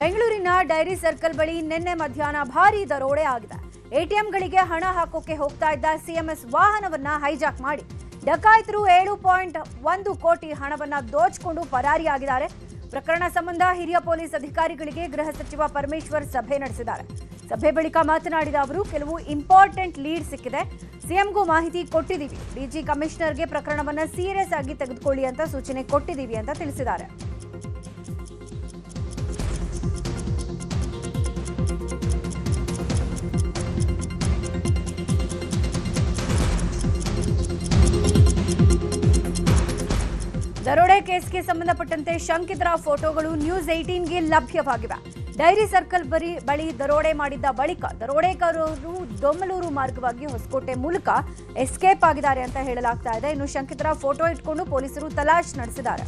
ಬೆಂಗಳೂರಿನ dairy circle ಬಳಿ ನಿನ್ನೆ ಮಧ್ಯಾಹ್ನ ಭಾರೀ ದರೋಡೆ ಆಗಿದೆ. ಎಟಿಎಂಗಳಿಗೆ ಹಣ ಹಾಕೋಕೆ ಹೋಗ್ತಾ ಇದ್ದ ಸಿಎಂಎಸ್ ವಾಹನವನ್ನ ಹೈಜಾಕ್ ಮಾಡಿ ಡಕಾಯಿತರು ಏಳು ಪಾಯಿಂಟ್ ಒಂದು ಕೋಟಿ ಹಣವನ್ನ ದೋಚಿಕೊಂಡು ಪರಾರಿಯಾಗಿದ್ದಾರೆ. ಪ್ರಕರಣ ಸಂಬಂಧ ಹಿರಿಯ ಪೊಲೀಸ್ ಅಧಿಕಾರಿಗಳಿಗೆ ಗೃಹ ಸಚಿವ ಪರಮೇಶ್ವರ್ ಸಭೆ ನಡೆಸಿದ್ದಾರೆ. ಸಭೆ ಬಳಿಕ ಮಾತನಾಡಿದ ಅವರು, ಕೆಲವು ಇಂಪಾರ್ಟೆಂಟ್ ಲೀಡ್ ಸಿಕ್ಕಿದೆ. ಸಿಎಂಗೂ ಮಾಹಿತಿ ಕೊಟ್ಟಿದ್ದೀವಿ. ಡಿಜಿ ಕಮಿಷನರ್ಗೆ ಪ್ರಕರಣವನ್ನು ಸೀರಿಯಸ್ ಆಗಿ ತೆಗೆದುಕೊಳ್ಳಿ ಅಂತ ಸೂಚನೆ ಕೊಟ್ಟಿದ್ದೀವಿ ಅಂತ ತಿಳಿಸಿದ್ದಾರೆ. ದರೋಡೆ ಕೇಸ್ಗೆ ಸಂಬಂಧಪಟ್ಟಂತೆ ಶಂಕಿತರ ಫೋಟೋಗಳು ನ್ಯೂಸ್ ಏಟೀನ್ಗೆ ಲಭ್ಯವಾಗಿವೆ. ಡೈರಿ ಸರ್ಕಲ್ ಬರಿ ಬಳಿ ದರೋಡೆ ಮಾಡಿದ್ದ ಬಳಿಕ ದರೋಡೆಕಾರರು ದೊಮ್ಮಲೂರು ಮಾರ್ಗವಾಗಿ ಹೊಸಕೋಟೆ ಮೂಲಕ ಎಸ್ಕೇಪ್ ಆಗಿದ್ದಾರೆ ಅಂತ ಹೇಳಲಾಗ್ತಾ ಇದೆ. ಇನ್ನು ಶಂಕಿತರ ಫೋಟೋ ಇಟ್ಕೊಂಡು ಪೊಲೀಸರು ತಲಾಶ್ ನಡೆಸಿದ್ದಾರೆ.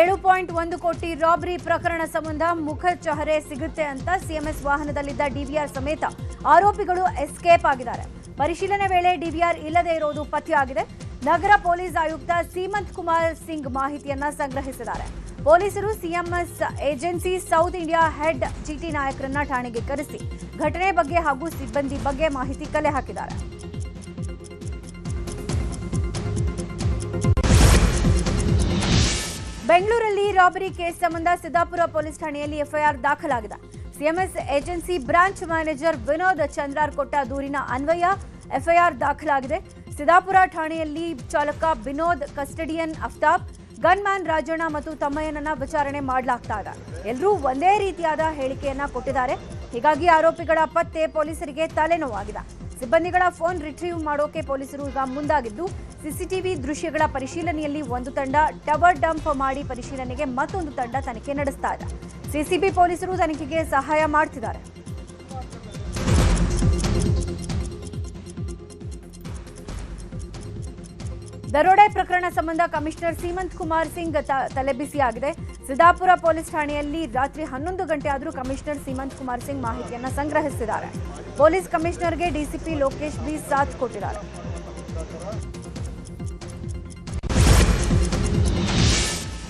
ಏಳು ಪಾಯಿಂಟ್ ಒಂದು ಕೋಟಿ ರಾಬರಿ ಪ್ರಕರಣ ಸಂಬಂಧ ಮುಖ ಚಹರೆ ಸಿಗುತ್ತೆ ಅಂತ ಸಿಎಂಎಸ್ ವಾಹನದಲ್ಲಿದ್ದ ಡಿವಿಆರ್ ಸಮೇತ ಆರೋಪಿಗಳು ಎಸ್ಕೇಪ್ ಆಗಿದ್ದಾರೆ. ಪರಿಶೀಲನೆ ವೇಳೆ ಡಿವಿಆರ್ ಇಲ್ಲದೆ ಇರುವುದು ಪತ್ತೆಯಾಗಿದೆ. ನಗರ ಪೊಲೀಸ್ ಆಯುಕ್ತ ಸೀಮಂತ್ ಕುಮಾರ್ ಸಿಂಗ್ ಮಾಹಿತಿಯನ್ನ ಸಂಗ್ರಹಿಸಿದ್ದಾರೆ. ಪೊಲೀಸರು CMS agency south India head GT ನಾಯಕರನ್ನ ಠಾಣೆಗೆ ಕರೆಸಿ ಘಟನೆ ಬಗ್ಗೆ ಹಾಗೂ ಸಿಬ್ಬಂದಿ ಬಗ್ಗೆ ಮಾಹಿತಿ ಕಲೆ ಹಾಕಿದ್ದಾರೆ. ಬೆಂಗಳೂರಲ್ಲಿ ರಾಬರಿ ಕೇಸ್ ಸಂಬಂಧ ಸಿದ್ದಾಪುರ ಪೊಲೀಸ್ ಠಾಣೆಯಲ್ಲಿ ಎಫ್ಐಆರ್ ದಾಖಲಾಗಿದೆ. CMS agency branch manager Vinod ಚಂದ್ರಾರ್ ಕೊಟ್ಟ ದೂರಿನ ಅನ್ವಯ ಎಫ್ಐಆರ್ ದಾಖಲಾಗಿದೆ. ಸಿದ್ದಾಪುರ ಠಾಣೆಯಲ್ಲಿ ಚಾಲಕ ವಿನೋದ್, ಕಸ್ಟಡಿಯನ್ ಅಫ್ತಾಬ್, ಗನ್ಮ್ಯಾನ್ ರಾಜಣ್ಣ ಮತ್ತು ತಮ್ಮಯ್ಯನನ್ನ ವಿಚಾರಣೆ ಮಾಡಲಾಗ್ತಾ ಇದೆ. ಎಲ್ಲರೂ ಒಂದೇ ರೀತಿಯಾದ ಹೇಳಿಕೆಯನ್ನ ಕೊಟ್ಟಿದ್ದಾರೆ. ಹೀಗಾಗಿ ಆರೋಪಿಗಳ ಪತ್ತೆ ಪೊಲೀಸರಿಗೆ ತಲೆನೋವಾಗಿದೆ. ಸಿಬ್ಬಂದಿಗಳ ಫೋನ್ ರಿಟ್ರೀವ್ ಮಾಡೋಕೆ ಪೊಲೀಸರು ಈಗ ಮುಂದಾಗಿದ್ದು ಸಿಸಿಟಿವಿ ದೃಶ್ಯಗಳ ಪರಿಶೀಲನೆಯಲ್ಲಿ ಒಂದು ತಂಡ ಟವರ್ ಡಂಪ್ ಮಾಡಿ ಪರಿಶೀಲನೆಗೆ ಮತ್ತೊಂದು ತಂಡ ತನಿಖೆ ನಡೆಸ್ತಾ ಇದೆ. ಸಿಸಿಬಿ ಪೊಲೀಸರು ತನಿಖೆಗೆ ಸಹಾಯ ಮಾಡ್ತಿದ್ದಾರೆ. ದರೋಡೆ ಪ್ರಕರಣ ಸಂಬಂಧ ಕಮಿಷನರ್ ಸೀಮಂತ್ ಕುಮಾರ್ ಸಿಂಗ್ ತಲೆಬಿಸಿಯಾಗಿದೆ. ಸಿದ್ದಾಪುರ ಪೊಲೀಸ್ ಠಾಣೆಯಲ್ಲಿ ರಾತ್ರಿ ಹನ್ನೊಂದು ಗಂಟೆ ಆದರೂ ಕಮಿಷನರ್ ಸೀಮಂತ್ ಕುಮಾರ್ ಸಿಂಗ್ ಮಾಹಿತಿಯನ್ನು ಸಂಗ್ರಹಿಸಿದ್ದಾರೆ. ಪೊಲೀಸ್ ಕಮಿಷನರ್ಗೆ ಡಿಸಿಪಿ ಲೋಕೇಶ್ ಬಿ ಸಾಥ್ ಕೊಟ್ಟಿದ್ದಾರೆ.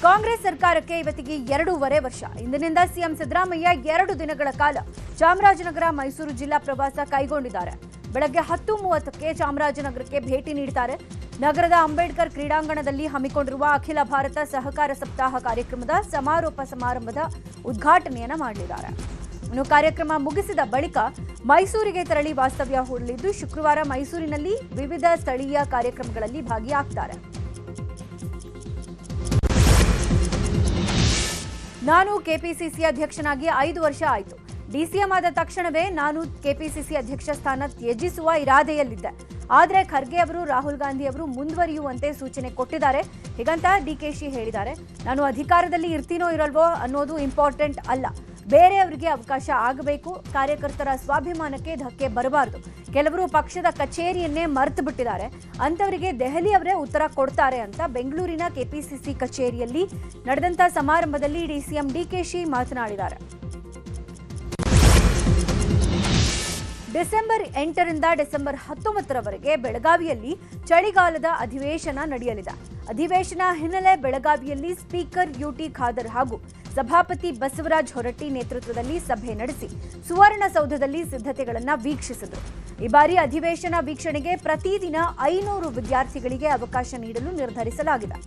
ಕಾಂಗ್ರೆಸ್ ಸರ್ಕಾರಕ್ಕೆ ಇವತ್ತಿಗೆ ಎರಡೂವರೆ ವರ್ಷ. ಇಂದಿನಿಂದ ಸಿಎಂ ಸಿದ್ದರಾಮಯ್ಯ ಎರಡು ದಿನಗಳ ಕಾಲ ಚಾಮರಾಜನಗರ, ಮೈಸೂರು ಜಿಲ್ಲಾ ಪ್ರವಾಸ ಕೈಗೊಂಡಿದ್ದಾರೆ. ಬೆಳಗ್ಗೆ ಹತ್ತು ಮೂವತ್ತಕ್ಕೆ ಚಾಮರಾಜನಗರಕ್ಕೆ ಭೇಟಿ ನೀಡುತ್ತಾರೆ ನಗರದ ಅಂಬೇಡ್ಕರ್ ಕ್ರೀಡಾಂಗಣದಲ್ಲಿ ಹಮ್ಮಿಕೊಂಡಿರುವ ಅಖಿಲ ಭಾರತ ಸಹಕಾರ ಸಪ್ತಾಹ ಕಾರ್ಯಕ್ರಮದ ಸಮಾರೋಪ ಸಮಾರಂಭದ ಉದ್ಘಾಟನೆಯನ್ನು ಮಾಡಲಿದ್ದಾರೆ. ಇನ್ನು ಕಾರ್ಯಕ್ರಮ ಮುಗಿಸಿದ ಬಳಿಕ ಮೈಸೂರಿಗೆ ತೆರಳಿ ವಾಸ್ತವ್ಯ ಹೂಡಲಿದ್ದು ಶುಕ್ರವಾರ ಮೈಸೂರಿನಲ್ಲಿ ವಿವಿಧ ಸ್ಥಳೀಯ ಕಾರ್ಯಕ್ರಮಗಳಲ್ಲಿ ಭಾಗಿಯಾಗ್ತಾರೆ. ನಾನು ಕೆಪಿಸಿಸಿ ಅಧ್ಯಕ್ಷನಾಗಿ ಐದು ವರ್ಷ ಆಯಿತು. ಡಿಸಿಎಂ ಆದ ತಕ್ಷಣವೇ ನಾನು ಕೆಪಿಸಿಸಿ ಅಧ್ಯಕ್ಷ ಸ್ಥಾನ ತ್ಯಜಿಸುವ ಇರಾದೆಯಲ್ಲಿದ್ದೆ. ಆದರೆ ಖರ್ಗೆ ಅವರು, ರಾಹುಲ್ ಗಾಂಧಿ ಅವರು ಮುಂದುವರಿಯುವಂತೆ ಸೂಚನೆ ಕೊಟ್ಟಿದ್ದಾರೆ. ಹೀಗಂತ ಡಿಕೆಶಿ ಹೇಳಿದ್ದಾರೆ. ನಾನು ಅಧಿಕಾರದಲ್ಲಿ ಇರ್ತೀನೋ ಇರಲ್ವೋ ಅನ್ನೋದು ಇಂಪಾರ್ಟೆಂಟ್ ಅಲ್ಲ. ಬೇರೆಯವರಿಗೆ ಅವಕಾಶ ಆಗಬೇಕು, ಕಾರ್ಯಕರ್ತರ ಸ್ವಾಭಿಮಾನಕ್ಕೆ ಧಕ್ಕೆ ಬರಬಾರದು. ಕೆಲವರು ಪಕ್ಷದ ಕಚೇರಿಯನ್ನೇ ಮರೆತು ಬಿಟ್ಟಿದ್ದಾರೆ. ಅಂಥವರಿಗೆ ದೆಹಲಿಯವರೇ ಉತ್ತರ ಕೊಡ್ತಾರೆ ಅಂತ ಬೆಂಗಳೂರಿನ ಕೆಪಿಸಿಸಿ ಕಚೇರಿಯಲ್ಲಿ ನಡೆದಂತ ಸಮಾರಂಭದಲ್ಲಿ ಡಿಸಿಎಂ ಡಿಕೆಶಿ ಮಾತನಾಡಿದ್ದಾರೆ. ಡಿಸೆಂಬರ್ ಎಂಟರಿಂದ ಡಿಸೆಂಬರ್ ಹತ್ತೊಂಬತ್ತರವರೆಗೆ ಬೆಳಗಾವಿಯಲ್ಲಿ ಚಳಿಗಾಲದ ಅಧಿವೇಶನ ನಡೆಯಲಿದೆ. ಅಧಿವೇಶನ ಹಿನ್ನೆಲೆ ಬೆಳಗಾವಿಯಲ್ಲಿ ಸ್ಪೀಕರ್ ಯುಟಿ ಖಾದರ್ ಹಾಗೂ ಸಭಾಪತಿ ಬಸವರಾಜ್ ಹೊರಟ್ಟಿ ನೇತೃತ್ವದಲ್ಲಿ ಸಭೆ ನಡೆಸಿ ಸುವರ್ಣಸೌಧದಲ್ಲಿ ಸಿದ್ಧತೆಗಳನ್ನು ವೀಕ್ಷಿಸಿದರು. ಈ ಬಾರಿ ಅಧಿವೇಶನ ವೀಕ್ಷಣೆಗೆ ಪ್ರತಿದಿನ ಐನೂರು ವಿದ್ಯಾರ್ಥಿಗಳಿಗೆ ಅವಕಾಶ ನೀಡಲು ನಿರ್ಧರಿಸಲಾಗಿದೆ.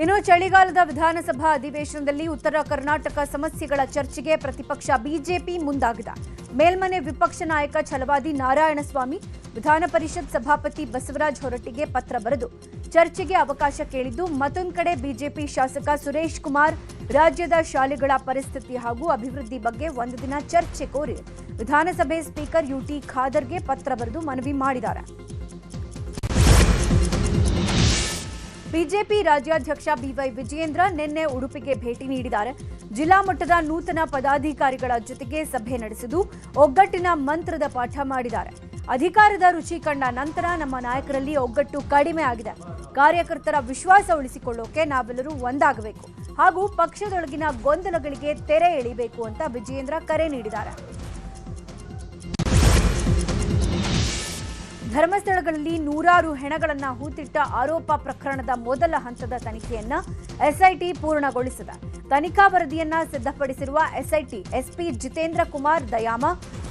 ಇನ್ನು ಚಳಿಗಾಲದ ವಿಧಾನಸಭಾ ಅಧಿವೇಶನದಲ್ಲಿ ಉತ್ತರ ಕರ್ನಾಟಕ ಸಮಸ್ಯೆಗಳ ಚರ್ಚೆಗೆ ಪ್ರತಿಪಕ್ಷ ಬಿಜೆಪಿ ಮುಂದಾಗಿದೆ. ಮೇಲ್ಮನೆ ವಿಪಕ್ಷ ನಾಯಕ ಛಲವಾದಿ ನಾರಾಯಣಸ್ವಾಮಿ, ವಿಧಾನ ಪರಿಷತ್ ಸಭಾಪತಿ ಬಸವರಾಜ್ ಹೊರಟ್ಟಿಗೆ ಪತ್ರ ಬರೆದು ಚರ್ಚೆಗೆ ಅವಕಾಶ ಕೇಳಿದ್ದು ಮತ್ತೊಂದು ಕಡೆ ಬಿಜೆಪಿ ಶಾಸಕ ಸುರೇಶ್ ಕುಮಾರ್ ರಾಜ್ಯದ ಶಾಲೆಗಳ ಪರಿಸ್ಥಿತಿ ಹಾಗೂ ಅಭಿವೃದ್ಧಿ ಬಗ್ಗೆ ಒಂದು ದಿನ ಚರ್ಚೆ ಕೋರಿ ವಿಧಾನಸಭೆ ಸ್ಪೀಕರ್ ಯುಟಿ ಖಾದರ್ಗೆ ಪತ್ರ ಬರೆದು ಮನವಿ ಮಾಡಿದ್ದಾರೆ. ಬಿಜೆಪಿ ರಾಜ್ಯಾಧ್ಯಕ್ಷ ಬಿವೈ ವಿಜಯೇಂದ್ರ ನಿನ್ನೆ ಉಡುಪಿಗೆ ಭೇಟಿ ನೀಡಿದ್ದಾರೆ. ಜಿಲ್ಲಾ ಮಟ್ಟದ ನೂತನ ಪದಾಧಿಕಾರಿಗಳ ಜೊತೆಗೆ ಸಭೆ ನಡೆಸಿದ್ದು ಒಗ್ಗಟ್ಟಿನ ಮಂತ್ರದ ಪಾಠ ಮಾಡಿದ್ದಾರೆ. ಅಧಿಕಾರದ ರುಚಿ ಕಂಡ ನಂತರ ನಮ್ಮ ನಾಯಕರಲ್ಲಿ ಒಗ್ಗಟ್ಟು ಕಡಿಮೆ ಆಗಿದೆ. ಕಾರ್ಯಕರ್ತರ ವಿಶ್ವಾಸ ಉಳಿಸಿಕೊಳ್ಳೋಕೆ ನಾವೆಲ್ಲರೂ ಒಂದಾಗಬೇಕು. ಹಾಗೂ ಪಕ್ಷದೊಳಗಿನ ಗೊಂದಲಗಳಿಗೆ ತೆರೆ ಎಳಿಬೇಕು ಅಂತ ವಿಜಯೇಂದ್ರ ಕರೆ ನೀಡಿದ್ದಾರೆ. ಧರ್ಮಸ್ಥಳಗಳಲ್ಲಿ ನೂರಾರು ಹೆಣಗಳನ್ನು ಹೂತಿಟ್ಟ ಆರೋಪ ಪ್ರಕರಣದ ಮೊದಲ ಹಂತದ ತನಿಖೆಯನ್ನ ಎಸ್ಐಟಿ ಪೂರ್ಣಗೊಳಿಸಿದೆ. ತನಿಖಾ ವರದಿಯನ್ನ ಸಿದ್ಧಪಡಿಸಿರುವ ಎಸ್ಐಟಿ ಎಸ್ಪಿ ಜಿತೇಂದ್ರ ಕುಮಾರ್ ದಯಾಮ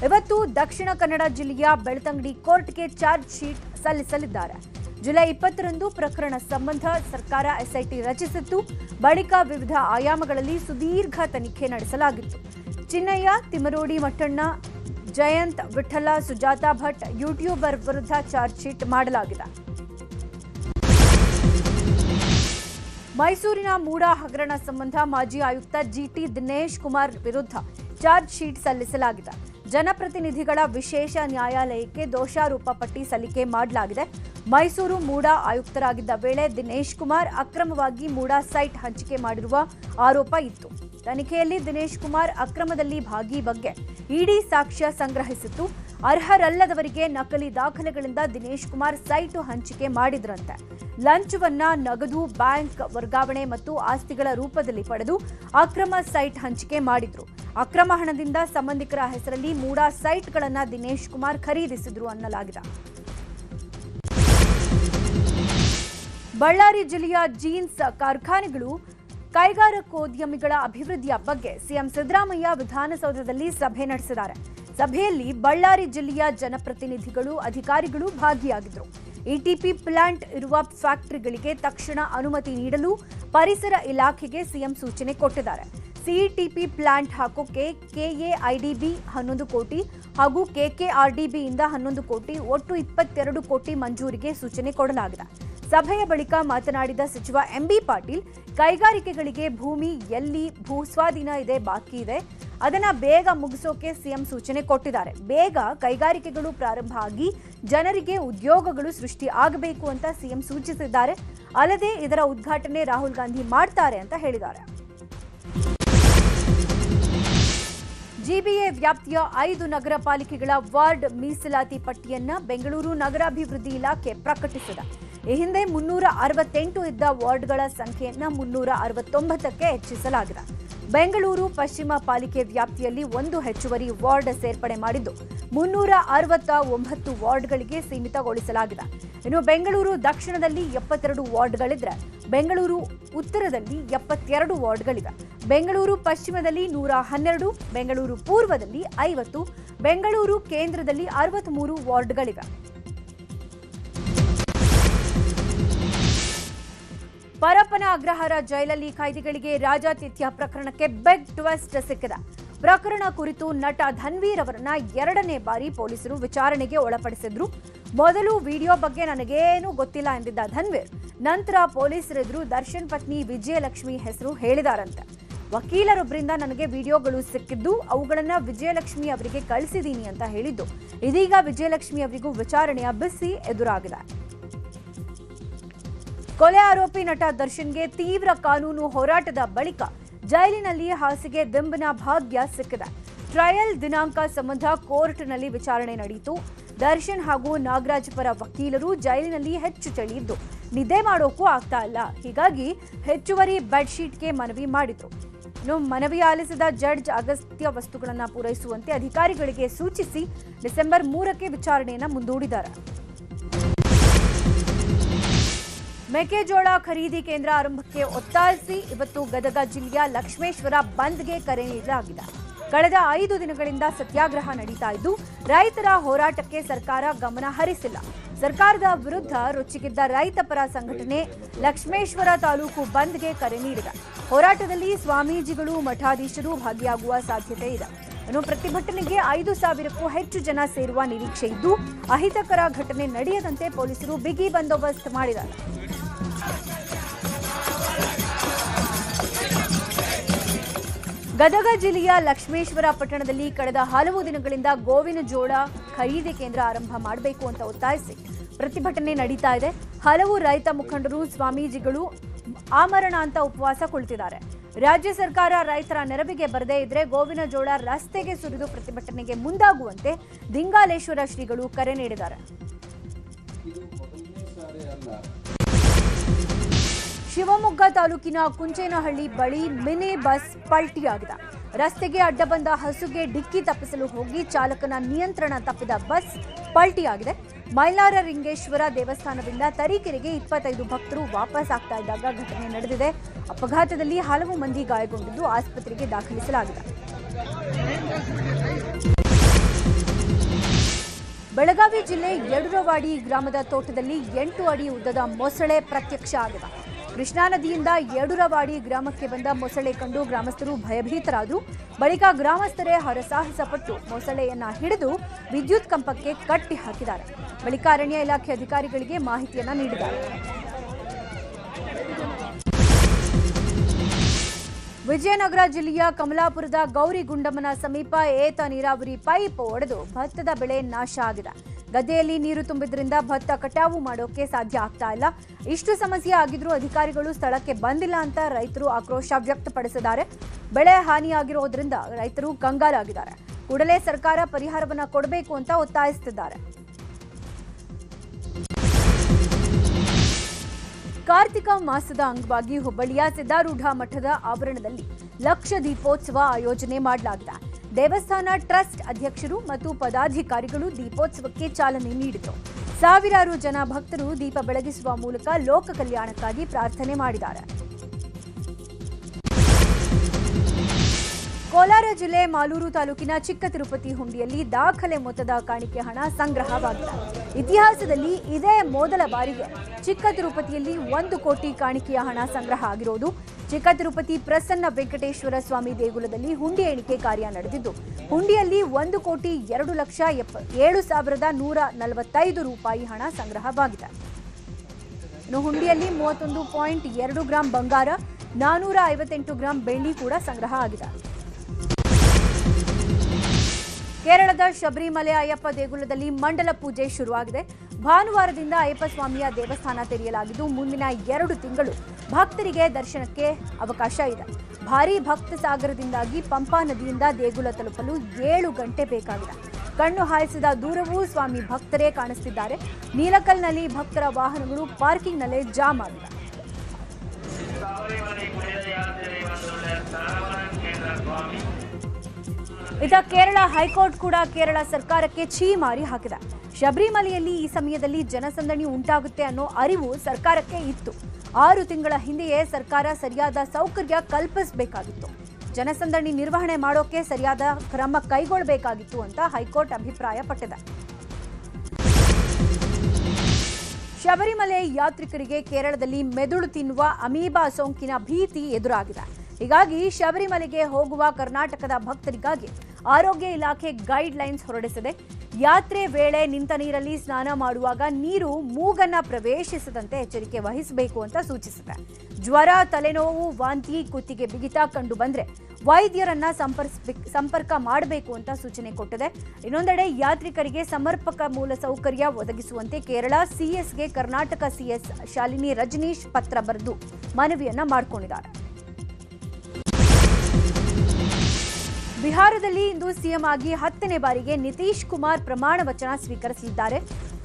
ಇವತ್ತು ದಕ್ಷಿಣ ಕನ್ನಡ ಜಿಲ್ಲೆಯ ಬೆಳ್ತಂಗಡಿ ಕೋರ್ಟ್ಗೆ ಚಾರ್ಜ್ ಶೀಟ್ ಸಲ್ಲಿಸಲಿದ್ದಾರೆ. ಜುಲೈ ಇಪ್ಪತ್ತರಂದು ಪ್ರಕರಣ ಸಂಬಂಧ ಸರ್ಕಾರ ಎಸ್ಐಟಿ ರಚಿಸಿತ್ತು. ಬಳಿಕ ವಿವಿಧ ಆಯಾಮಗಳಲ್ಲಿ ಸುದೀರ್ಘ ತನಿಖೆ ನಡೆಸಲಾಗಿತ್ತು. ಚಿನ್ನಯ್ಯ ತಿಮರೋಡಿ ಮಠಣ್ಣ ಜಯಂತ್, ವಿಠಲ, ಸುಜಾತಾ ಭಟ್ ಯೂಟ್ಯೂಬರ್ ವಿರುದ್ಧ ಚಾರ್ಜ್ ಶೀಟ್ ಮಾಡಲಾಗಿದೆ. ಮೈಸೂರಿನ ಮೂಡಾ ಹಗರಣ ಸಂಬಂಧ ಮಾಜಿ ಆಯುಕ್ತ ಜಿಟಿ ದಿನೇಶ್ ಕುಮಾರ್ ವಿರುದ್ಧ ಚಾರ್ಜ್ ಶೀಟ್ ಸಲ್ಲಿಸಲಾಗಿದೆ. ಜನಪ್ರತಿನಿಧಿಗಳ ವಿಶೇಷ ನ್ಯಾಯಾಲಯಕ್ಕೆ ದೋಷಾರೋಪ ಪಟ್ಟಿ ಸಲ್ಲಿಕೆ ಮಾಡಲಾಗಿದೆ. ಮೈಸೂರು ಮೂಡಾ ಆಯುಕ್ತರಾಗಿದ್ದ ವೇಳೆ ದಿನೇಶ್ ಕುಮಾರ್ ಅಕ್ರಮವಾಗಿ ಮೂಡಾ ಸೈಟ್ ಹಂಚಿಕೆ ಮಾಡಿರುವ ಆರೋಪ ಇತ್ತು. ತನಿಖೆಯಲ್ಲಿ ದಿನೇಶ್ ಕುಮಾರ್ ಅಕ್ರಮದಲ್ಲಿ ಭಾಗಿ ಬಗ್ಗೆ ಇಡಿ ಸಾಕ್ಷ್ಯ ಸಂಗ್ರಹಿಸಿತ್ತು. ಅರ್ಹರಲ್ಲದವರಿಗೆ ನಕಲಿ ದಾಖಲೆಗಳಿಂದ ದಿನೇಶ್ ಕುಮಾರ್ ಸೈಟು ಹಂಚಿಕೆ ಮಾಡಿದ್ರಂತೆ. ಲಂಚವನ್ನ ನಗದು ಬ್ಯಾಂಕ್ ವರ್ಗಾವಣೆ ಮತ್ತು ಆಸ್ತಿಗಳ ರೂಪದಲ್ಲಿ ಪಡೆದು ಅಕ್ರಮ ಸೈಟ್ ಹಂಚಿಕೆ ಮಾಡಿದ್ರು. ಅಕ್ರಮ ಹಣದಿಂದ ಸಂಬಂಧಿಕರ ಹೆಸರಲ್ಲಿ ಮೂಡಾ ಸೈಟ್ಗಳನ್ನ ದಿನೇಶ್ ಕುಮಾರ್ ಖರೀದಿಸಿದ್ರು ಅನ್ನಲಾಗಿದೆ. ಬಳ್ಳಾರಿ ಜಿಲ್ಲೆಯ ಜೀನ್ಸ್ ಕಾರ್ಖಾನೆಗಳು ಕೈಗಾರಿಕೋದ್ಯಮಿಗಳ ಅಭಿವೃದ್ಧಿಯ ಬಗ್ಗೆ ಸಿಎಂ ಸಿದ್ದರಾಮಯ್ಯ ವಿಧಾನಸೌಧದಲ್ಲಿ ಸಭೆ ನಡೆಸಿದ್ದಾರೆ. ಸಭೆಯಲ್ಲಿ ಬಳ್ಳಾರಿ ಜಿಲ್ಲೆಯ ಜನಪ್ರತಿನಿಧಿಗಳು, ಅಧಿಕಾರಿಗಳು ಭಾಗಿಯಾಗಿದ್ದರು. ಇಟಿಪಿ ಪ್ಲಾಂಟ್ ಇರುವ ಫ್ಯಾಕ್ಟರಿಗಳಿಗೆ ತಕ್ಷಣ ಅನುಮತಿ ನೀಡಲು ಪರಿಸರ ಇಲಾಖೆಗೆ ಸಿಎಂ ಸೂಚನೆ ಕೊಟ್ಟಿದ್ದಾರೆ. ಸಿಇಟಿಪಿ ಪ್ಲಾಂಟ್ ಹಾಕೋಕೆ ಕೆಎಐಡಿಬಿ ಹನ್ನೊಂದು ಕೋಟಿ ಹಾಗೂ ಕೆಕೆಆರ್ಡಿಬಿಯಿಂದ ಹನ್ನೊಂದು ಕೋಟಿ, ಒಟ್ಟು ಇಪ್ಪತ್ತೆರಡು ಕೋಟಿ ಮಂಜೂರಿಗೆ ಸೂಚನೆ ಕೊಡಲಾಗಿದೆ. ಸಭೆಯ ಬಳಿಕ ಮಾತನಾಡಿದ ಸಚಿವ ಎಂಬಿ ಪಾಟೀಲ್, ಕೈಗಾರಿಕೆಗಳಿಗೆ ಭೂಮಿ ಎಲ್ಲಿ ಭೂಸ್ವಾಧೀನ ಇದೆ, ಬಾಕಿ ಇದೆ ಅದನ್ನ ಬೇಗ ಮುಗಿಸೋಕೆ ಸಿಎಂ ಸೂಚನೆ ಕೊಟ್ಟಿದ್ದಾರೆ. ಬೇಗ ಕೈಗಾರಿಕೆಗಳು ಪ್ರಾರಂಭ ಆಗಿ ಜನರಿಗೆ ಉದ್ಯೋಗಗಳು ಸೃಷ್ಟಿ ಆಗಬೇಕು ಅಂತ ಸಿಎಂ ಸೂಚಿಸಿದ್ದಾರೆ. ಅಲ್ಲದೆ ಇದರ ಉದ್ಘಾಟನೆ ರಾಹುಲ್ ಗಾಂಧಿ ಮಾಡ್ತಾರೆ ಅಂತ ಹೇಳಿದ್ದಾರೆ. ಜಿಬಿಎ ವ್ಯಾಪ್ತಿಯ ಐದು ನಗರ ಪಾಲಿಕೆಗಳ ವಾರ್ಡ್ ಮೀಸಲಾತಿ ಪಟ್ಟಿಯನ್ನ ಬೆಂಗಳೂರು ನಗರಾಭಿವೃದ್ಧಿ ಇಲಾಖೆ ಪ್ರಕಟಿಸಿದೆ. ಈ ಹಿಂದೆ ಮುನ್ನೂರ ಅರವತ್ತೆಂಟು ಇದ್ದ ವಾರ್ಡ್ಗಳ ಸಂಖ್ಯೆಯನ್ನ ಮುನ್ನೂರ ಅರವತ್ತೊಂಬತ್ತಕ್ಕೆ ಹೆಚ್ಚಿಸಲಾಗಿದೆ. ಬೆಂಗಳೂರು ಪಶ್ಚಿಮ ಪಾಲಿಕೆ ವ್ಯಾಪ್ತಿಯಲ್ಲಿ ಒಂದು ಹೆಚ್ಚುವರಿ ವಾರ್ಡ್ ಸೇರ್ಪಡೆ ಮಾಡಿದ್ದು, ಮುನ್ನೂರ ಅರವತ್ತ ಒಂಬತ್ತು ವಾರ್ಡ್ಗಳಿಗೆ ಸೀಮಿತಗೊಳಿಸಲಾಗಿದೆ. ಇನ್ನು ಬೆಂಗಳೂರು ದಕ್ಷಿಣದಲ್ಲಿ ಎಪ್ಪತ್ತೆರಡು ವಾರ್ಡ್ಗಳಿದ್ರೆ, ಬೆಂಗಳೂರು ಉತ್ತರದಲ್ಲಿ ಎಪ್ಪತ್ತೆರಡು ವಾರ್ಡ್ಗಳಿವೆ. ಬೆಂಗಳೂರು ಪಶ್ಚಿಮದಲ್ಲಿ ನೂರ ಹನ್ನೆರಡು, ಬೆಂಗಳೂರು ಪೂರ್ವದಲ್ಲಿ ಐವತ್ತು, ಬೆಂಗಳೂರು ಕೇಂದ್ರದಲ್ಲಿ ಅರವತ್ಮೂರು ವಾರ್ಡ್ಗಳಿವೆ. ಪರಪ್ಪನ ಅಗ್ರಹಾರ ಜೈಲಲ್ಲಿ ಕೈದಿಗಳಿಗೆ ರಾಜಾತಿಥ್ಯ ಪ್ರಕರಣಕ್ಕೆ ಬೆಗ್ ಟ್ವೆಸ್ಟ್ ಸಿಕ್ಕಿದೆ. ಪ್ರಕರಣ ಕುರಿತು ನಟ ಧನ್ವೀರ್ ಅವರನ್ನ ಎರಡನೇ ಬಾರಿ ಪೊಲೀಸರು ವಿಚಾರಣೆಗೆ ಒಳಪಡಿಸಿದ್ರು. ಮೊದಲು ವಿಡಿಯೋ ಬಗ್ಗೆ ನನಗೇನು ಗೊತ್ತಿಲ್ಲ ಎಂದಿದ್ದ ಧನ್ವೀರ್, ನಂತರ ಪೊಲೀಸರೆದುರು ದರ್ಶನ್ ಪತ್ನಿ ವಿಜಯಲಕ್ಷ್ಮಿ ಹೆಸರು ಹೇಳಿದಾರಂತೆ. ವಕೀಲರೊಬ್ಬರಿಂದ ನನಗೆ ವಿಡಿಯೋಗಳು ಸಿಕ್ಕಿದ್ದು, ಅವುಗಳನ್ನ ವಿಜಯಲಕ್ಷ್ಮಿ ಅವರಿಗೆ ಕಳಿಸಿದ್ದೀನಿ ಅಂತ ಹೇಳಿದ್ದು. ಇದೀಗ ವಿಜಯಲಕ್ಷ್ಮಿ ಅವರಿಗೂ ವಿಚಾರಣೆಯ ಬಿಸಿ ಎದುರಾಗಿದೆ. ಕೊಲೆ ಆರೋಪಿ ನಟ ದರ್ಶನ್ಗೆ ತೀವ್ರ ಕಾನೂನು ಹೋರಾಟದ ಬಳಿಕ ಜೈಲಿನಲ್ಲಿ ಹಾಸಿಗೆ ದಿಂಬಿನ ಭಾಗ್ಯ ಸಿಕ್ಕಿದೆ. ಟ್ರಯಲ್ ದಿನಾಂಕ ಸಂಬಂಧ ಕೋರ್ಟ್ನಲ್ಲಿ ವಿಚಾರಣೆ ನಡೆಯಿತು. ದರ್ಶನ್ ಹಾಗೂ ನಾಗರಾಜ್ ಪರ ವಕೀಲರು ಜೈಲಿನಲ್ಲಿ ಹೆಚ್ಚು ಚಳಿಯಿದ್ದು ನಿದ್ದೆ ಮಾಡೋಕ್ಕೂ ಆಗ್ತಾ ಇಲ್ಲ. ಹೀಗಾಗಿ ಹೆಚ್ಚುವರಿ ಬೆಡ್ಶೀಟ್ಗೆ ಮನವಿ ಮಾಡಿದ್ರು. ಇನ್ನು ಮನವಿ ಆಲಿಸಿದ ಜಡ್ಜ್ ಅಗತ್ಯ ವಸ್ತುಗಳನ್ನು ಪೂರೈಸುವಂತೆ ಅಧಿಕಾರಿಗಳಿಗೆ ಸೂಚಿಸಿ ಡಿಸೆಂಬರ್ ಮೂರಕ್ಕೆ ವಿಚಾರಣೆಯನ್ನು ಮುಂದೂಡಿದ್ದಾರೆ. ಮೆಕ್ಕೆಜೋಳ ಖರೀದಿ ಕೇಂದ್ರ ಆರಂಭಕ್ಕೆ ಒತ್ತಾಯಿಸಿ ಇವತ್ತು ಗದಗ ಜಿಲ್ಲೆಯ ಲಕ್ಷ್ಮೇಶ್ವರ ಬಂದ್ಗೆ ಕರೆ ನೀಡಲಾಗಿದೆ. ಕಳೆದ ಐದು ದಿನಗಳಿಂದ ಸತ್ಯಾಗ್ರಹ ನಡೀತಾ ಇದ್ದು, ರೈತರ ಹೋರಾಟಕ್ಕೆ ಸರ್ಕಾರ ಗಮನ ಹರಿಸಿಲ್ಲ. ಸರ್ಕಾರದ ವಿರುದ್ಧ ರೊಚ್ಚಿಗಿದ್ದ ರೈತ ಪರ ಸಂಘಟನೆ ಲಕ್ಷ್ಮೇಶ್ವರ ತಾಲೂಕು ಬಂದ್ಗೆ ಕರೆ ನೀಡಿದೆ. ಹೋರಾಟದಲ್ಲಿ ಸ್ವಾಮೀಜಿಗಳು, ಮಠಾಧೀಶರು ಭಾಗಿಯಾಗುವ ಸಾಧ್ಯತೆ ಇದೆ. ಇನ್ನು ಪ್ರತಿಭಟನೆಗೆ ಐದು ಸಾವಿರಕ್ಕೂ ಹೆಚ್ಚು ಜನ ಸೇರುವ ನಿರೀಕ್ಷೆ ಇದ್ದು, ಅಹಿತಕರ ಘಟನೆ ನಡೆಯದಂತೆ ಪೊಲೀಸರು ಬಿಗಿ ಬಂದೋಬಸ್ತ್ ಮಾಡಿದ್ದಾರೆ. ಗದಗ ಜಿಲ್ಲೆಯ ಲಕ್ಷ್ಮೇಶ್ವರ ಪಟ್ಟಣದಲ್ಲಿ ಕಳೆದ ಹಲವು ದಿನಗಳಿಂದ ಗೋವಿನ ಜೋಳ ಖರೀದಿ ಕೇಂದ್ರ ಆರಂಭ ಮಾಡಬೇಕು ಅಂತ ಒತ್ತಾಯಿಸಿ ಪ್ರತಿಭಟನೆ ನಡೀತಾ ಇದೆ. ಹಲವು ರೈತ ಮುಖಂಡರು, ಸ್ವಾಮೀಜಿಗಳು ಆಮರಣ ಅಂತ ಉಪವಾಸ ಕುಳಿತಿದ್ದಾರೆ. ರಾಜ್ಯ ಸರ್ಕಾರ ರೈತರ ನೆರವಿಗೆ ಬರದೇ ಇದ್ರೆ ಗೋವಿನ ಜೋಳ ರಸ್ತೆಗೆ ಸುರಿದು ಪ್ರತಿಭಟನೆಗೆ ಮುಂದಾಗುವಂತೆ ದಿಂಗಾಲೇಶ್ವರ ಶ್ರೀಗಳು ಕರೆ ನೀಡಿದ್ದಾರೆ. ಶಿವಮೊಗ್ಗ ತಾಲೂಕಿನ ಕುಂಚೇನಹಳ್ಳಿ ಬಳಿ ಮಿನಿ ಬಸ್ ಪಲ್ಟಿಯಾಗಿದೆ. ರಸ್ತೆಗೆ ಅಡ್ಡ ಬಂದ ಹಸುಗೆ ಡಿಕ್ಕಿ ತಪ್ಪಿಸಲು ಹೋಗಿ ಚಾಲಕನ ನಿಯಂತ್ರಣ ತಪ್ಪಿದ ಬಸ್ ಪಲ್ಟಿಯಾಗಿದೆ. ಮೈಲಾರ ರಿಂಗೇಶ್ವರ ದೇವಸ್ಥಾನದಿಂದ ತರೀಕೆರೆಗೆ ಇಪ್ಪತ್ತೈದು ಭಕ್ತರು ವಾಪಸ್ ಆಗ್ತಾ ಇದ್ದಾಗ ಘಟನೆ ನಡೆದಿದೆ. ಅಪಘಾತದಲ್ಲಿ ಹಲವು ಮಂದಿ ಗಾಯಗೊಂಡಿದ್ದು ಆಸ್ಪತ್ರೆಗೆ ದಾಖಲಿಸಲಾಗಿದೆ. ಬೆಳಗಾವಿ ಜಿಲ್ಲೆ ಯಡುರವಾಡಿ ಗ್ರಾಮದ ತೋಟದಲ್ಲಿ ಎಂಟು ಅಡಿ ಉದ್ದದ ಮೊಸಳೆ ಪ್ರತ್ಯಕ್ಷ ಆಗಿದೆ. ಕೃಷ್ಣಾ ನದಿಯಿಂದ ಯಡುರವಾಡಿ ಗ್ರಾಮಕ್ಕೆ ಬಂದ ಮೊಸಳೆ ಕಂಡು ಗ್ರಾಮಸ್ಥರು ಭಯಭೀತರಾದರು. ಬಳಿಕ ಗ್ರಾಮಸ್ಥರೇ ಹರಸಾಹಸ ಪಟ್ಟು ಮೊಸಳೆಯನ್ನ ಹಿಡಿದು ವಿದ್ಯುತ್ ಕಂಪಕ್ಕೆ ಕಟ್ಟಿ ಹಾಕಿದ್ದಾರೆ. ಬಳಿಕ ಅರಣ್ಯ ಇಲಾಖೆ ಅಧಿಕಾರಿಗಳಿಗೆ ಮಾಹಿತಿಯನ್ನ ನೀಡಿದ್ದಾರೆ. ವಿಜಯನಗರ ಜಿಲ್ಲೆಯ ಕಮಲಾಪುರದ ಗೌರಿ ಗುಂಡಮ್ಮನ ಸಮೀಪ ಏತ ನೀರಾವರಿ ಪೈಪ್ ಒಡೆದು ಭತ್ತದ ಬೆಳೆ ನಾಶ ಆಗಿದೆ. ಗದ್ದೆಯಲ್ಲಿ ನೀರು ತುಂಬಿದ್ರಿಂದ ಭತ್ತ ಕಟಾವು ಮಾಡೋಕೆ ಸಾಧ್ಯ ಆಗ್ತಾ ಇಲ್ಲ. ಇಷ್ಟು ಸಮಸ್ಯೆ ಆಗಿದ್ರೂ ಅಧಿಕಾರಿಗಳು ಸ್ಥಳಕ್ಕೆ ಬಂದಿಲ್ಲ ಅಂತ ರೈತರು ಆಕ್ರೋಶ ವ್ಯಕ್ತಪಡಿಸಿದ್ದಾರೆ. ಬೆಳೆ ಹಾನಿಯಾಗಿರೋದ್ರಿಂದ ರೈತರು ಕಂಗಾಲಾಗಿದ್ದಾರೆ. ಕೂಡಲೇ ಸರ್ಕಾರ ಪರಿಹಾರವನ್ನ ಕೊಡಬೇಕು ಅಂತ ಒತ್ತಾಯಿಸುತ್ತಿದ್ದಾರೆ. ಕಾರ್ತಿಕ ಮಾಸದ ಅಂಗವಾಗಿ ಹುಬ್ಬಳ್ಳಿಯ ಸಿದ್ದಾರೂಢ ಮಠದ ಆವರಣದಲ್ಲಿ ಲಕ್ಷ ದೀಪೋತ್ಸವ ಆಯೋಜನೆ ಮಾಡಲಾಗಿದೆ ದೇವಸ್ಥಾನ ಟ್ರಸ್ಟ್ ಅಧ್ಯಕ್ಷರು ಮತ್ತು ಪದಾಧಿಕಾರಿಗಳು ದೀಪೋತ್ಸವಕ್ಕೆ ಚಾಲನೆ ನೀಡಿದರು. ಸಾವಿರಾರು ಜನ ಭಕ್ತರು ದೀಪ ಬೆಳಗಿಸುವ ಮೂಲಕ ಲೋಕ ಕಲ್ಯಾಣಕ್ಕಾಗಿ ಪ್ರಾರ್ಥನೆ ಮಾಡಿದ್ದಾರೆ. ಕೋಲಾರ ಜಿಲ್ಲೆ ಮಾಲೂರು ತಾಲೂಕಿನ ಚಿಕ್ಕ ತಿರುಪತಿ ಹುಂಡಿಯಲ್ಲಿ ದಾಖಲೆ ಮೊತ್ತದ ಕಾಣಿಕೆ ಹಣ ಸಂಗ್ರಹವಾಗಿದೆ. ಇತಿಹಾಸದಲ್ಲಿ ಇದೇ ಮೊದಲ ಬಾರಿಗೆ ಚಿಕ್ಕ ತಿರುಪತಿಯಲ್ಲಿ ಒಂದು ಕೋಟಿ ಕಾಣಿಕೆಯ ಹಣ ಸಂಗ್ರಹ ಆಗಿರೋದು. ಚಿಕ್ಕ ತಿರುಪತಿ ಪ್ರಸನ್ನ ವೆಂಕಟೇಶ್ವರ ಸ್ವಾಮಿ ದೇಗುಲದಲ್ಲಿ ಹುಂಡಿ ಎಣಿಕೆ ಕಾರ್ಯ ನಡೆದಿದ್ದು, ಹುಂಡಿಯಲ್ಲಿ ಒಂದು ಕೋಟಿ ಎರಡು ಲಕ್ಷ ಏಳು ಸಾವಿರದ ನೂರ ನಲವತ್ತೈದು ರೂಪಾಯಿ ಹಣ ಸಂಗ್ರಹವಾಗಿದೆ. ಇನ್ನು ಹುಂಡಿಯಲ್ಲಿ ಮೂವತ್ತೊಂದು ಪಾಯಿಂಟ್ ಎರಡು ಗ್ರಾಂ ಬಂಗಾರ, ನಾನೂರ ಐವತ್ತೆಂಟು ಗ್ರಾಂ ಬೆಳ್ಳಿ ಕೂಡ ಸಂಗ್ರಹ ಆಗಿದೆ. ಕೇರಳದ ಶಬರಿಮಲೆ ಅಯ್ಯಪ್ಪ ದೇಗುಲದಲ್ಲಿ ಮಂಡಲ ಪೂಜೆ ಶುರುವಾಗಿದೆ. ಭಾನುವಾರದಿಂದ ಅಯ್ಯಪ್ಪ ಸ್ವಾಮಿಯ ದೇವಸ್ಥಾನ ತೆರೆಯಲಾಗಿದ್ದು, ಮುಂದಿನ ಎರಡು ತಿಂಗಳು ಭಕ್ತರಿಗೆ ದರ್ಶನಕ್ಕೆ ಅವಕಾಶ ಇದೆ. ಭಾರೀ ಭಕ್ತ ಸಾಗರದಿಂದಾಗಿ ಪಂಪಾ ನದಿಯಿಂದ ದೇಗುಲ ತಲುಪಲು ಏಳು ಗಂಟೆ ಬೇಕಾಗಿದೆ. ಕಣ್ಣು ಹಾಯಿಸಿದ ದೂರವೂ ಸ್ವಾಮಿ ಭಕ್ತರೇ ಕಾಣಿಸ್ತಿದ್ದಾರೆ. ನೀಲಕಲ್ನಲ್ಲಿ ಭಕ್ತರ ವಾಹನಗಳು ಪಾರ್ಕಿಂಗ್ನಲ್ಲೇ ಜಾಮ್ ಆಗಿದೆ. ಇದ ಕೇರಳ ಹೈಕೋರ್ಟ್ ಕೂಡ ಕೇರಳ ಸರ್ಕಾರಕ್ಕೆ ಛೀ ಮಾರಿ ಹಾಕಿದೆ. ಶಬರಿಮಲೆಯಲ್ಲಿ ಈ ಸಮಯದಲ್ಲಿ ಜನಸಂದಣಿ ಉಂಟಾಗುತ್ತೆ ಅನ್ನೋ ಅರಿವು ಸರ್ಕಾರಕ್ಕೆ ಇತ್ತು. ಆರು ತಿಂಗಳ ಹಿಂದೆಯೇ ಸರ್ಕಾರ ಸರಿಯಾದ ಸೌಕರ್ಯ ಕಲ್ಪಿಸಬೇಕಾಗಿತ್ತು. ಜನಸಂದಣಿ ನಿರ್ವಹಣೆ ಮಾಡೋಕೆ ಸರಿಯಾದ ಕ್ರಮ ಕೈಗೊಳ್ಳಬೇಕಾಗಿತ್ತು ಅಂತ ಹೈಕೋರ್ಟ್ ಅಭಿಪ್ರಾಯಪಟ್ಟಿದೆ. ಶಬರಿಮಲೆ ಯಾತ್ರಿಕರಿಗೆ ಕೇರಳದಲ್ಲಿ ಮೆದುಳು ತಿನ್ನುವ ಅಮೀಬಾ ಸೋಂಕಿನ ಭೀತಿ ಎದುರಾಗಿದೆ. ಹೀಗಾಗಿ ಶಬರಿಮಲೆಗೆ ಹೋಗುವ ಕರ್ನಾಟಕದ ಭಕ್ತರಿಗಾಗಿ ಆರೋಗ್ಯ ಇಲಾಖೆ ಗೈಡ್ ಲೈನ್ಸ್ ಹೊರಡಿಸಿದೆ. ಯಾತ್ರೆ ವೇಳೆ ನಿಂತ ನೀರಲ್ಲಿ ಸ್ನಾನ ಮಾಡುವಾಗ ನೀರು ಮೂಗನ್ನ ಪ್ರವೇಶಿಸದಂತೆ ಎಚ್ಚರಿಕೆ ವಹಿಸಬೇಕು ಅಂತ ಸೂಚಿಸಿದೆ. ಜ್ವರ, ತಲೆನೋವು, ವಾಂತಿ, ಕುತ್ತಿಗೆ ಬಿಗಿತ ಕಂಡು ಬಂದ್ರೆ ವೈದ್ಯರನ್ನ ಸಂಪರ್ಕ ಮಾಡಬೇಕು ಅಂತ ಸೂಚನೆ ಕೊಟ್ಟಿದೆ. ಇನ್ನೊಂದೆಡೆ ಯಾತ್ರಿಕರಿಗೆ ಸಮರ್ಪಕ ಮೂಲ ಸೌಕರ್ಯ ಒದಗಿಸುವಂತೆ ಕೇರಳ ಸಿಎಸ್ಗೆ ಕರ್ನಾಟಕ ಸಿಎಸ್ ಶಾಲಿನಿ ರಜನೀಶ್ ಪತ್ರ ಬರೆದು ಮನವಿಯನ್ನ ಮಾಡಿಕೊಂಡಿದ್ದಾರೆ. ಬಿಹಾರದಲ್ಲಿ ಇಂದು ಸಿಎಂ ಆಗಿ ಹತ್ತನೇ ಬಾರಿಗೆ ನಿತೀಶ್ ಕುಮಾರ್ ಪ್ರಮಾಣ ವಚನ ಸ್ವೀಕರಿಸಲಿದ್ದಾರೆ.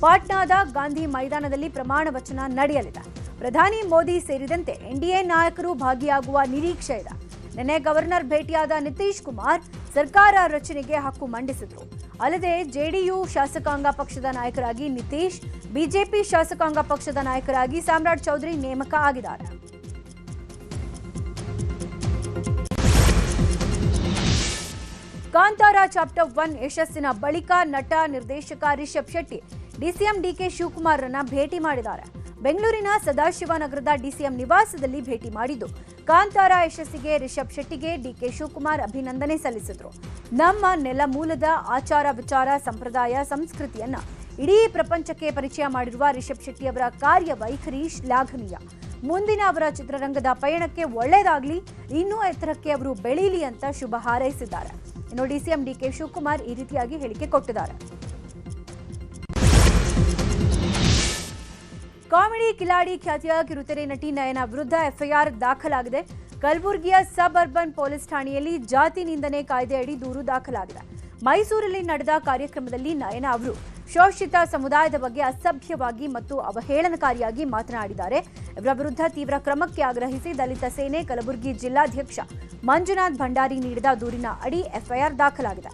ಪಾಟ್ನಾದ ಗಾಂಧಿ ಮೈದಾನದಲ್ಲಿ ಪ್ರಮಾಣ ವಚನ ನಡೆಯಲಿದೆ. ಪ್ರಧಾನಿ ಮೋದಿ ಸೇರಿದಂತೆ ಎನ್ಡಿಎ ನಾಯಕರು ಭಾಗಿಯಾಗುವ ನಿರೀಕ್ಷೆ ಇದೆ. ನಿನ್ನೆ ಗವರ್ನರ್ ಭೇಟಿಯಾದ ನಿತೀಶ್ ಕುಮಾರ್ ಸರ್ಕಾರ ರಚನೆಗೆ ಹಕ್ಕು ಮಂಡಿಸಿದ್ರು. ಅಲ್ಲದೆ ಜೆಡಿಯು ಶಾಸಕಾಂಗ ಪಕ್ಷದ ನಾಯಕರಾಗಿ ನಿತೀಶ್ ಬಿಜೆಪಿ ಶಾಸಕಾಂಗ ಪಕ್ಷದ ನಾಯಕರಾಗಿ ಸಾಮ್ರಾಟ್ ಚೌಧರಿ ನೇಮಕ ಆಗಿದ್ದಾರೆ. ಕಾಂತಾರ ಚಾಪ್ಟರ್ ಒನ್ ಯಶಸ್ಸಿನ ಬಳಿಕ ನಟ ನಿರ್ದೇಶಕ ರಿಷಬ್ ಶೆಟ್ಟಿ, ಡಿಸಿಎಂ ಡಿಕೆ ಶಿವಕುಮಾರ್ರನ್ನ ಭೇಟಿ ಮಾಡಿದ್ದಾರೆ. ಬೆಂಗಳೂರಿನ ಸದಾಶಿವನಗರದ ಡಿಸಿಎಂ ನಿವಾಸದಲ್ಲಿ ಭೇಟಿ ಮಾಡಿದ್ದು, ಕಾಂತಾರ ಯಶಸ್ಸಿಗೆ ರಿಷಬ್ ಶೆಟ್ಟಿಗೆ ಡಿಕೆ ಶಿವಕುಮಾರ್ ಅಭಿನಂದನೆ ಸಲ್ಲಿಸಿದ್ರು. ನಮ್ಮ ನೆಲ ಮೂಲದ ಆಚಾರ ವಿಚಾರ, ಸಂಪ್ರದಾಯ, ಸಂಸ್ಕೃತಿಯನ್ನ ಇಡೀ ಪ್ರಪಂಚಕ್ಕೆ ಪರಿಚಯ ಮಾಡಿರುವ ರಿಷಬ್ ಶೆಟ್ಟಿ ಅವರ ಕಾರ್ಯವೈಖರಿ ಶ್ಲಾಘನೀಯ. ಮುಂದಿನ ಅವರ ಚಿತ್ರರಂಗದ ಪಯಣಕ್ಕೆ ಒಳ್ಳೆಯದಾಗಲಿ, ಇನ್ನೂ ಎತ್ತರಕ್ಕೆ ಅವರು ಬೆಳೀಲಿ ಅಂತ ಶುಭ ಹಾರೈಸಿದ್ದಾರೆ. ಇನ್ನು ಡಿಸಿಎಂ ಡಿಕೆ ಶಿವಕುಮಾರ್ ಈ ರೀತಿಯಾಗಿ ಹೇಳಿಕೆ ಕೊಟ್ಟಿದ್ದಾರೆ. ಕಾಮಿಡಿ ಕಿಲಾಡಿ ಖ್ಯಾತಿಯ ಕಿರುತೆರೆ ನಟಿ ನಯನ ವಿರುದ್ಧ ಎಫ್ಐಆರ್ ದಾಖಲಾಗಿದೆ. ಕಲಬುರಗಿಯ ಸಬ್ ಅರ್ಬನ್ ಪೊಲೀಸ್ ಠಾಣೆಯಲ್ಲಿ ಜಾತಿ ನಿಂದನೆ ಕಾಯ್ದೆಯಡಿ ದೂರು ದಾಖಲಾಗಿದೆ. ಮೈಸೂರಲ್ಲಿ ನಡೆದ ಕಾರ್ಯಕ್ರಮದಲ್ಲಿ ನಯನ ಅವರು ಶೋಷಿತ ಸಮುದಾಯದ ಬಗ್ಗೆ ಅಸಭ್ಯವಾಗಿ ಮತ್ತು ಅವಹೇಳನಕಾರಿಯಾಗಿ ಮಾತನಾಡಿದ್ದಾರೆ. ಇವರ ವಿರುದ್ಧ ತೀವ್ರ ಕ್ರಮಕ್ಕೆ ಆಗ್ರಹಿಸಿ ದಲಿತ ಸೇನೆ ಕಲಬುರಗಿ ಜಿಲ್ಲಾಧ್ಯಕ್ಷ ಮಂಜುನಾಥ್ ಭಂಡಾರಿ ನೀಡಿದ ದೂರಿನ ಅಡಿ ಎಫ್ಐಆರ್ ದಾಖಲಾಗಿದೆ.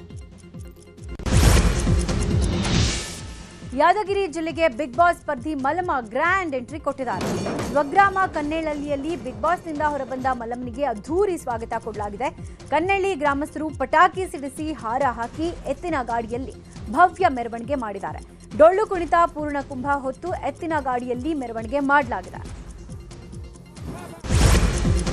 ಯಾದಗಿರಿ ಜಿಲ್ಲೆಗೆ ಬಿಗ್ ಬಾಸ್ ಸ್ಪರ್ಧಿ ಮಲಮ ಗ್ರ್ಯಾಂಡ್ ಎಂಟ್ರಿ ಕೊಟ್ಟಿದ್ದಾರೆ. ಸ್ವಗ್ರಾಮ ಕನ್ನೇಳಲ್ಲಿಯಲ್ಲಿ ಬಿಗ್ ಬಾಸ್ನಿಂದ ಹೊರಬಂದ ಮಲಮ್ನಿಗೆ ಅದ್ಧೂರಿ ಸ್ವಾಗತ ಕೊಡಲಾಗಿದೆ. ಕನ್ನೆಳ್ಳಿ ಗ್ರಾಮಸ್ಥರು ಪಟಾಕಿ ಸಿಡಿಸಿ ಹಾರ ಹಾಕಿ ಎತ್ತಿನ ಗಾಡಿಯಲ್ಲಿ ಭವ್ಯ ಮೆರವಣಿಗೆ ಮಾಡಿದ್ದಾರೆ. ಡೊಳ್ಳು ಕುಣಿತ ಪೂರ್ಣ ಕುಂಭ ಹೊತ್ತು ಎತ್ತಿನ ಗಾಡಿಯಲ್ಲಿ ಮೆರವಣಿಗೆ ಮಾಡಲಾಗಿದೆ.